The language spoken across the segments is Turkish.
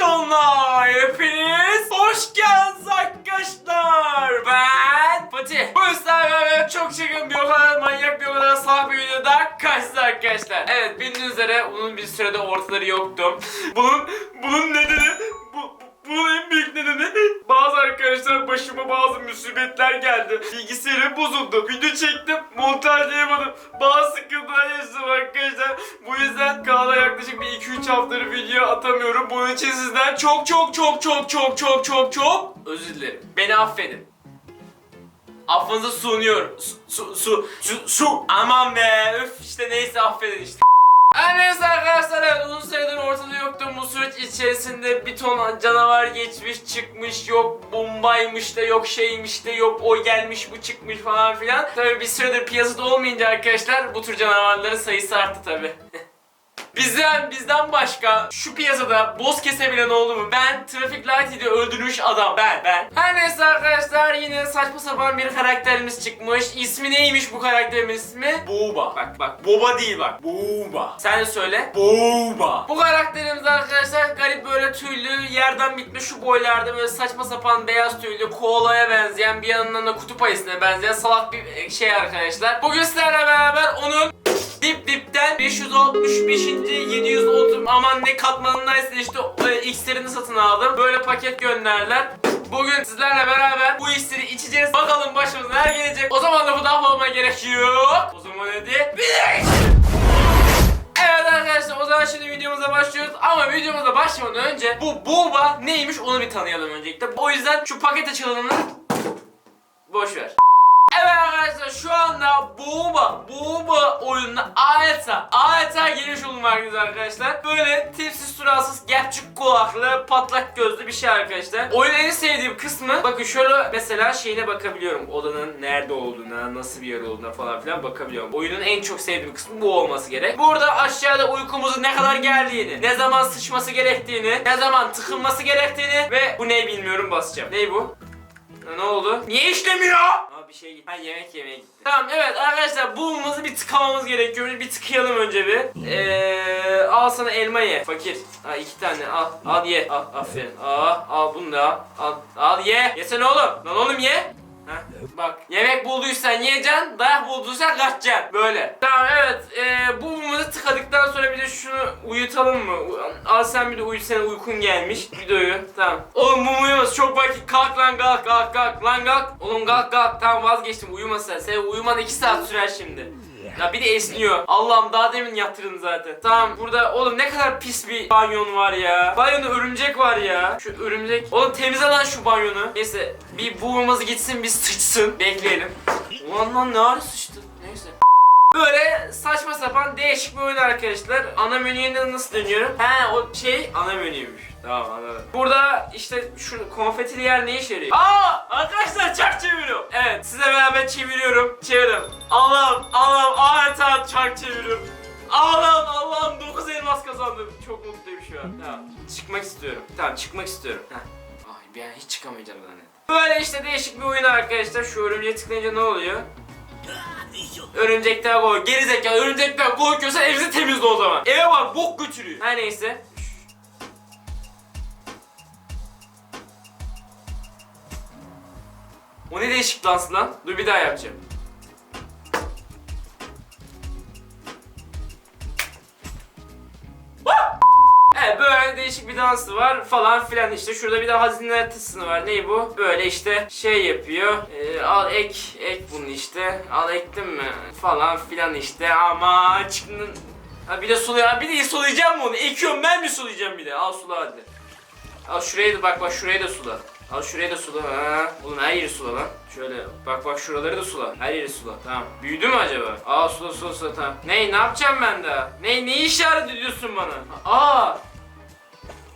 kanalına hepiniz hoş geldiniz arkadaşlar. Ben Fatih. Bu yüzden çok çılgın bir o manyak bir o kadar sağ bir videoda karşınızda arkadaşlar. Evet bildiğiniz üzere uzun bir sürede ortaları yoktum. Bunun, bunun nedeni bu, bunun en büyük nedeni bazı arkadaşlar başıma bazı musibetler geldi. Bilgisayarım bozuldu. Video çektim, montajlayamadım. Bazı sıkıntılar yaşadım arkadaşlar. Bu yüzden kanala yaklaşık bir 2-3 haftadır video atamıyorum. Bunun için sizden çok çok çok çok çok çok çok çok özür dilerim. Beni affedin. Affınıza sunuyorum. Su, su, su, su, su. Aman be. Öf işte neyse affedin işte. Her neyse süreç içerisinde bir ton canavar geçmiş çıkmış yok bombaymış da yok şeymiş de yok o gelmiş bu çıkmış falan filan. Tabi bir süredir piyasada olmayınca arkadaşlar bu tür canavarların sayısı arttı tabi. Bizden bizden başka şu piyasada boss kesebilen oldu mu? Ben Traffic Light diye öldürmüş adam. Ben ben. Her neyse arkadaşlar yine saçma sapan bir karakterimiz çıkmış. İsmi neymiş bu karakterimin ismi? Boba. Bak bak Boba değil bak. Boba. Sen söyle. Boba. Bu karakterimiz arkadaşlar garip böyle tüylü yerden bitmiş şu boylarda böyle saçma sapan beyaz tüylü koalaya benzeyen bir yanından da kutup ayısına benzeyen salak bir şey arkadaşlar. Bugün sizlerle beraber onun Dip dipten 565. 730 aman ne katmanındaysa işte e, iksirini satın aldım. Böyle paket gönderler. Bugün sizlerle beraber bu iksiri içeceğiz. Bakalım başımıza neler gelecek. O zaman bu daha olmaya gerek yok. O zaman hadi bir Evet arkadaşlar o zaman şimdi videomuza başlıyoruz ama videomuza başlamadan önce bu boba neymiş onu bir tanıyalım öncelikle. O yüzden şu paket açılımını boş ver. Boba, Boba oyununa adeta, adeta giriş bulunmaktayız arkadaşlar. Böyle tipsiz suratsız, gerçek kulaklı, patlak gözlü bir şey arkadaşlar. Oyunun en sevdiğim kısmı, bakın şöyle mesela şeyine bakabiliyorum. Odanın nerede olduğuna, nasıl bir yer olduğuna falan filan bakabiliyorum. Oyunun en çok sevdiğim kısmı bu olması gerek. Burada aşağıda uykumuzun ne kadar geldiğini, ne zaman sıçması gerektiğini, ne zaman tıkınması gerektiğini ve bu ne bilmiyorum basacağım. Ne bu? Ne oldu? Niye işlemiyor? Aa bir şey gitti. Ha yemek yemeye gitti. Tamam evet arkadaşlar bulumuzu bir tıkamamız gerekiyor. Bir tıkayalım önce bir. Eee al sana elma ye. Fakir. Ha iki tane al. Al ye. Al aferin. Al al bunu da al. Al, al ye. Yesene oğlum. Lan oğlum ye. Bak yemek bulduysan yiyeceksin, dayak bulduysan kaçacaksın. Böyle. Tamam evet. Ee, bu mumuzu tıkadıktan sonra bir de şunu uyutalım mı? Al sen bir de uyu senin uykun gelmiş. Videoyu. Tamam. Oğlum mum uyumaz. Çok vakit. Kalk lan kalk kalk kalk. Lan kalk. Oğlum kalk kalk. Tamam vazgeçtim. Uyuma sen. Sen uyuman 2 saat sürer şimdi. Ya bir de esniyor. Allah'ım daha demin yatırın zaten. Tamam burada oğlum ne kadar pis bir banyon var ya. Banyonda örümcek var ya. Şu örümcek. Oğlum temizle lan şu banyonu. Neyse bir buğumuz gitsin bir sıçsın. Bekleyelim. Ulan lan ne ara sıçtı. Neyse. Böyle saçma sapan değişik bir oyun arkadaşlar. Ana menüye nasıl dönüyorum? He o şey ana menüymüş. Tamam anladım. Burada işte şu konfetili yer ne işe yarıyor? Aa arkadaşlar çark çeviriyorum. Evet size beraber çeviriyorum. Çeviriyorum. Allah'ım Allah'ım adeta çark çeviriyorum. Allah'ım Allah'ım 9 elmas kazandım. Çok mutluyum şu an. Tamam. Çıkmak istiyorum. Tamam çıkmak istiyorum. Heh. Ay an hiç çıkamayacağım zaten. Böyle işte değişik bir oyun arkadaşlar. Şu örümceğe tıklayınca ne oluyor? Örümcekten koy. Gerizekalı örümcekten korkuyorsan evinizi temizle o zaman. Eve bak bok götürüyor. Her neyse. O ne değişik dans lan? Dur bir daha yapacağım. Evet böyle değişik bir dansı var falan filan işte. Şurada bir de hazine haritasını var. Ney bu? Böyle işte şey yapıyor. Ee, al ek ek bunu işte. Al ektim mi? Falan filan işte. Ama çıktın ha bir de suluyor bir de sulayacağım mı onu ekiyorum ben mi sulayacağım bir de? Al sula hadi. Al şurayı da bak bak şurayı da sula Al şurayı da sula ha. Oğlum her yeri sula lan. Şöyle bak bak şuraları da sula. Her yeri sula. Tamam. Büyüdü mü acaba? Aa sula sula sula tamam. Ney ne yapacağım ben daha? Ney ne işaret ediyorsun bana? Aa.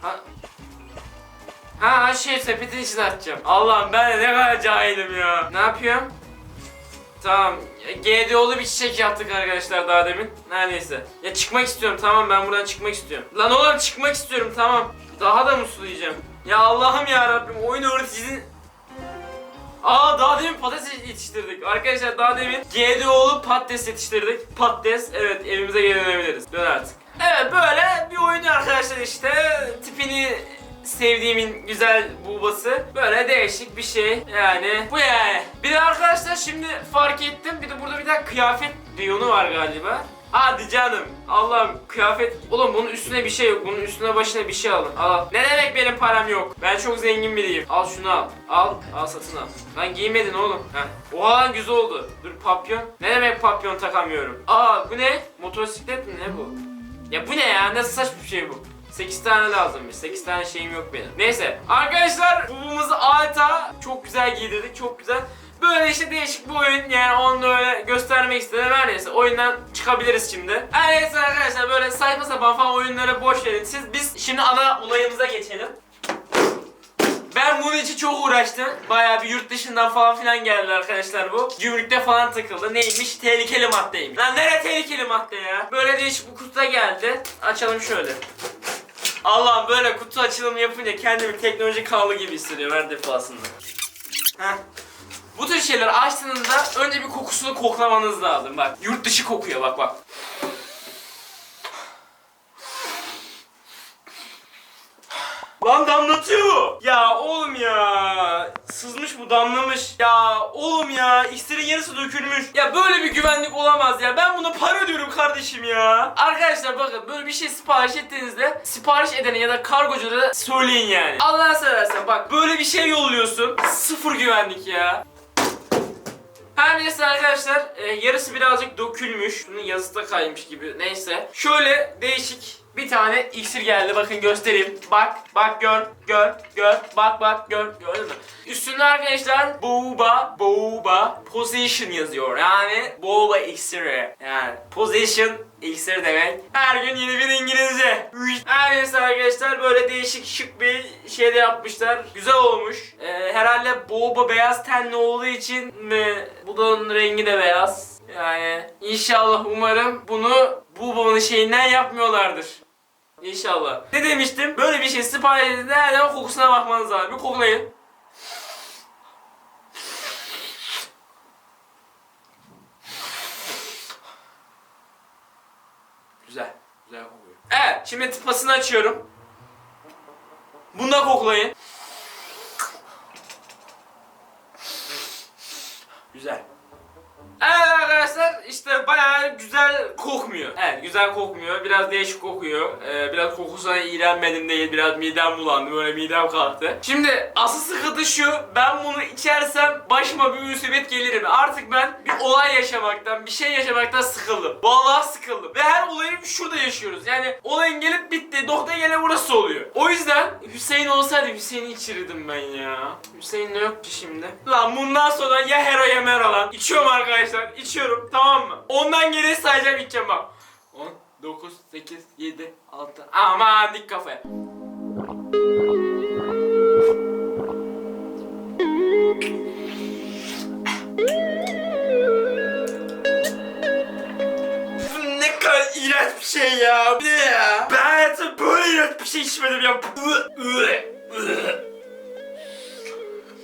Ha. Ha şey sepetin içine atacağım. Allah'ım ben de ne kadar cahilim ya. Ne yapıyorum? Tamam. GDO'lu bir çiçek yaptık arkadaşlar daha demin. Her neyse. Ya çıkmak istiyorum tamam ben buradan çıkmak istiyorum. Lan oğlum çıkmak istiyorum tamam. Daha da muslulayacağım. Ya Allah'ım ya Rabbim oyun öğreticinin Aa daha demin patates yetiştirdik. Arkadaşlar daha demin GDO'lu patates yetiştirdik. Patates evet evimize geri dönebiliriz. Dön artık. Evet böyle bir oyun arkadaşlar işte. Tipini sevdiğimin güzel buğbası. Böyle değişik bir şey yani. Bu yani. Bir de arkadaşlar şimdi fark ettim. Bir de burada bir tane kıyafet reyonu var galiba. Hadi canım. Allah'ım kıyafet. Oğlum bunun üstüne bir şey yok. Bunun üstüne başına bir şey alın. Al. Ne demek benim param yok? Ben çok zengin biriyim. Al şunu al. Al. Al satın al. Lan giymedin oğlum. Heh. Oha lan güzel oldu. Dur papyon. Ne demek papyon takamıyorum? Aa bu ne? Motosiklet mi ne bu? Ya bu ne ya? Nasıl saçma bir şey bu? 8 tane lazımmış. 8 tane şeyim yok benim. Neyse. Arkadaşlar bubumuzu alta çok güzel giydirdik. Çok güzel. Böyle işte değişik bir oyun yani onu öyle göstermek istedim. Her neyse oyundan çıkabiliriz şimdi. Her neyse arkadaşlar böyle saçma sapan falan oyunları boş verin. Siz biz şimdi ana olayımıza geçelim. Ben bunun için çok uğraştım. Bayağı bir yurt dışından falan filan geldi arkadaşlar bu. Gümrükte falan takıldı. Neymiş? Tehlikeli maddeyim. Lan nere tehlikeli madde ya? Böyle değişik bu kutuda geldi. Açalım şöyle. Allah'ım böyle kutu açılımı yapınca kendimi teknoloji kanalı gibi hissediyorum her defasında. Heh. Bu tür şeyler açtığınızda önce bir kokusunu koklamanız lazım. Bak yurt dışı kokuyor bak bak. Lan damlatıyor bu. Ya oğlum ya. Sızmış bu damlamış. Ya oğlum ya. İksirin yarısı dökülmüş. Ya böyle bir güvenlik olamaz ya. Ben buna para ödüyorum kardeşim ya. Arkadaşlar bakın böyle bir şey sipariş ettiğinizde sipariş edene ya da kargoculara söyleyin yani. Allah'ını seversen bak böyle bir şey yolluyorsun. Sıfır güvenlik ya. Her neyse arkadaşlar e, yarısı birazcık dökülmüş. Bunun yazısı da kaymış gibi. Neyse. Şöyle değişik bir tane iksir geldi. Bakın göstereyim. Bak, bak gör, gör, gör. Bak bak gör. Gördün mü? Üstünde arkadaşlar boba, boba, position yazıyor. Yani boba iksiri. Yani position iksir demek. Her gün yeni bir İngilizce. Her neyse arkadaşlar böyle değişik şık bir şey de yapmışlar. Güzel olmuş. Ee, herhalde boba beyaz tenli olduğu için mi? Bu da onun rengi de beyaz. Yani inşallah umarım bunu bu babanın şeyinden yapmıyorlardır. İnşallah. Ne demiştim? Böyle bir şey sipariş edildiğinde her zaman kokusuna bakmanız lazım. Bir koklayın. Güzel. Güzel kokuyor. Evet. Şimdi tıpasını açıyorum. Bunu da koklayın. Güzel. Evet arkadaşlar işte bayağı güzel kokmuyor. Evet güzel kokmuyor. Biraz değişik kokuyor. Ee, biraz kokusuna iğrenmedim değil. Biraz midem bulandı. Böyle midem kalktı. Şimdi asıl sıkıntı şu. Ben bunu içersem başıma bir musibet gelir mi? Artık ben bir olay yaşamaktan, bir şey yaşamaktan sıkıldım. Vallahi sıkıldım. Ve her olayı şurada yaşıyoruz. Yani olayın gelip bitti. Nokta gene burası oluyor. O yüzden Hüseyin olsaydı Hüseyin'i içirirdim ben ya. Hüseyin ne yok ki şimdi? Lan bundan sonra ya hero ya mero lan. İçiyorum arkadaşlar. içiyorum tamam mı? Ondan geri sayacağım içeceğim bak. 10, 9, 8, 7, 6. Aman dik kafaya. İğrenç bir şey ya. Bu ne ya? Ben hayatımda böyle iğrenç bir şey içmedim ya.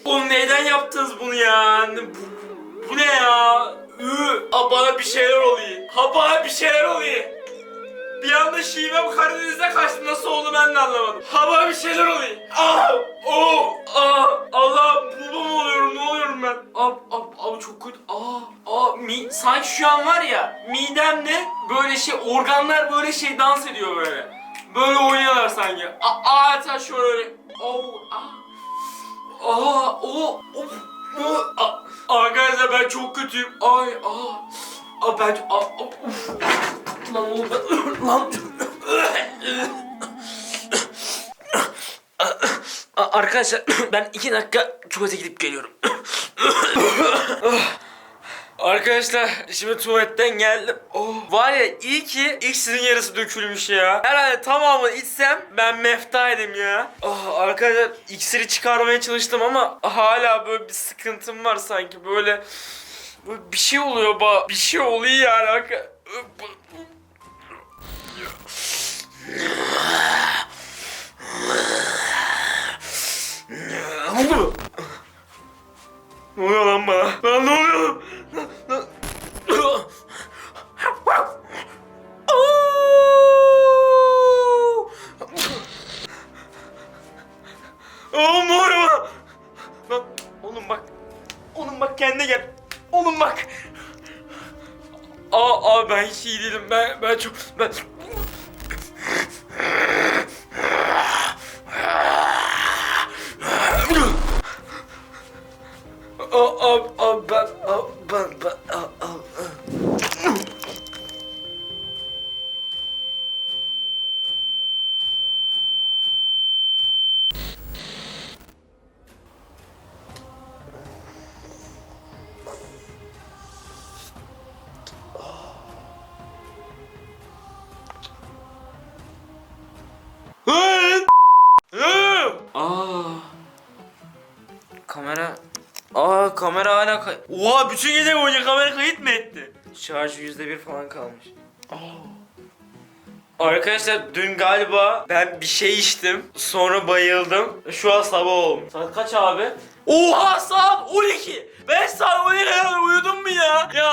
Oğlum neyden yaptınız bunu ya? Bu, bu ne ya? Ha bana bir şeyler oluyor. Ha bana bir şeyler oluyor. Bir anda şivem Karadeniz'e kaçtı nasıl oldu ben de anlamadım. Ha bana bir şeyler oluyor. Ah! Oh! Ah! Allah! Bulba mı oluyorum? Ne oluyorum ben? Ab, ab, ab çok kötü. Aa! Aa! Mi, sanki şu an var ya midemde böyle şey organlar böyle şey dans ediyor böyle. Böyle oynuyorlar sanki. Aa! Aa! şöyle. Oh! Ah! Aa, o, of, o, a- arkadaşlar ben çok kötüyüm. Ay, aa, aa ben, aa, of. Lan oğlum ben, lan. Arkadaşlar ben iki dakika tuvalete gidip geliyorum. Arkadaşlar şimdi tuvaletten geldim. Oh, var ya iyi ki iksirin yarısı dökülmüş ya. Herhalde tamamını içsem ben meftaydım ya. Oh, arkadaşlar iksiri çıkarmaya çalıştım ama hala böyle bir sıkıntım var sanki böyle böyle bir şey oluyor ba bir şey oluyor yani. Ne oluyor lan bana? Lan ne oluyor? Kamera hala kay... Oha bütün gece boyunca kamera kayıt mı etti? Şarj yüzde bir falan kalmış. Aa. Arkadaşlar dün galiba ben bir şey içtim. Sonra bayıldım. Şu an sabah olmuş. Saat kaç abi? Oha saat 12. Ben saat 12 kadar uyudum mu ya? Ya.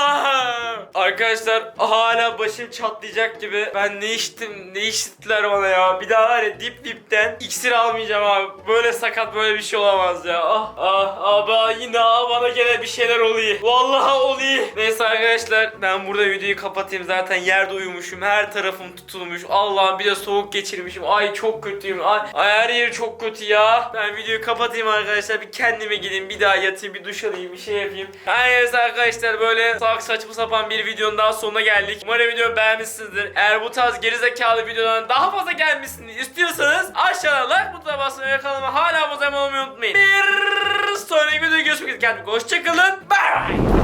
Arkadaşlar hala başım çatlayacak gibi. Ben ne içtim ne içtiler bana ya. Bir daha var dip dipten iksir almayacağım abi. Böyle sakat böyle bir şey olamaz ya. Ah ah abi yine ah, bana gene bir şeyler oluyor. Vallahi oluyor. Neyse arkadaşlar ben burada videoyu kapatayım. Zaten yerde uyumuşum. Her tarafım tutulmuş. Allah'ım bir de soğuk geçirmişim. Ay çok kötüyüm. Ay, ay her yer çok kötü ya. Ben videoyu kapatayım arkadaşlar. Bir kendime gideyim. Bir daha yatayım. Bir duş alayım. Bir şey yapayım. Her neyse arkadaşlar böyle salak saçma sapan bir videonun daha sonuna geldik. Umarım videoyu beğenmişsinizdir. Eğer bu tarz gerizekalı videoların daha fazla gelmesini istiyorsanız aşağıda like butonuna basmayı ve kanalıma hala abone olmayı unutmayın. Bir sonraki videoda görüşmek üzere. Hoşçakalın. Bye bye.